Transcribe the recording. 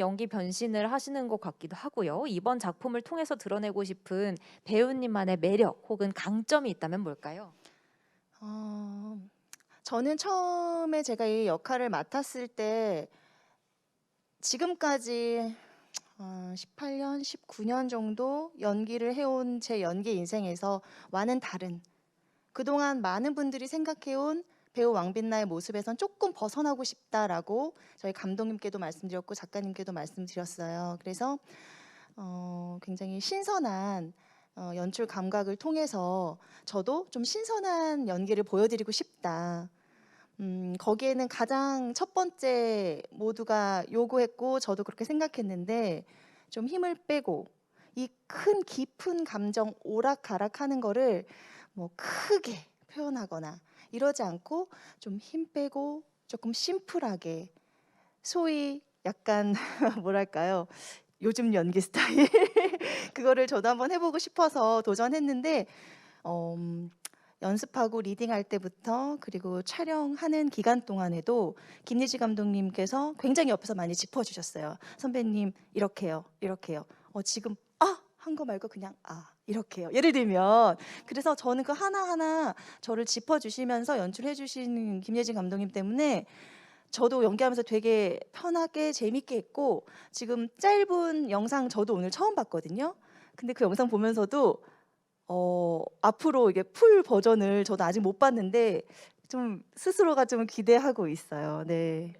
연기 변신을 하시는 것 같기도 하고요. 이번 작품을 통해서 드러내고 싶은 배우님만의 매력 혹은 강점이 있다면 뭘까요? 어, 저는 처음에 제가 이 역할을 맡았을 때 지금까지 어, 18년, 19년 정도 연기를 해온 제 연기 인생에서 와는 다른 그동안 많은 분들이 생각해온 배우 왕빛나의 모습에선 조금 벗어나고 싶다라고 저희 감독님께도 말씀드렸고 작가님께도 말씀드렸어요. 그래서 어, 굉장히 신선한 어, 연출 감각을 통해서 저도 좀 신선한 연기를 보여드리고 싶다. 음, 거기에는 가장 첫 번째 모두가 요구했고 저도 그렇게 생각했는데 좀 힘을 빼고 이 큰 깊은 감정 오락가락하는 거를 뭐 크게 표현하거나 이러지 않고 좀 힘 빼고 조금 심플하게 소위 약간 뭐랄까요 요즘 연기 스타일 그거를 저도 한번 해보고 싶어서 도전했는데 어, 음, 연습하고 리딩할 때부터 그리고 촬영하는 기간 동안에도 김예지 감독님께서 굉장히 옆에서 많이 짚어주셨어요. 선배님 이렇게요, 이렇게요. 어, 지금 아 한 거 말고 그냥 아 이렇게요. 예를 들면 그래서 저는 그 하나 하나 저를 짚어주시면서 연출해 주신 김예진 감독님 때문에 저도 연기하면서 되게 편하게 재밌게 했고 지금 짧은 영상 저도 오늘 처음 봤거든요. 근데 그 영상 보면서도 어, 앞으로 이게 풀 버전을 저도 아직 못 봤는데 좀 스스로가 좀 기대하고 있어요. 네.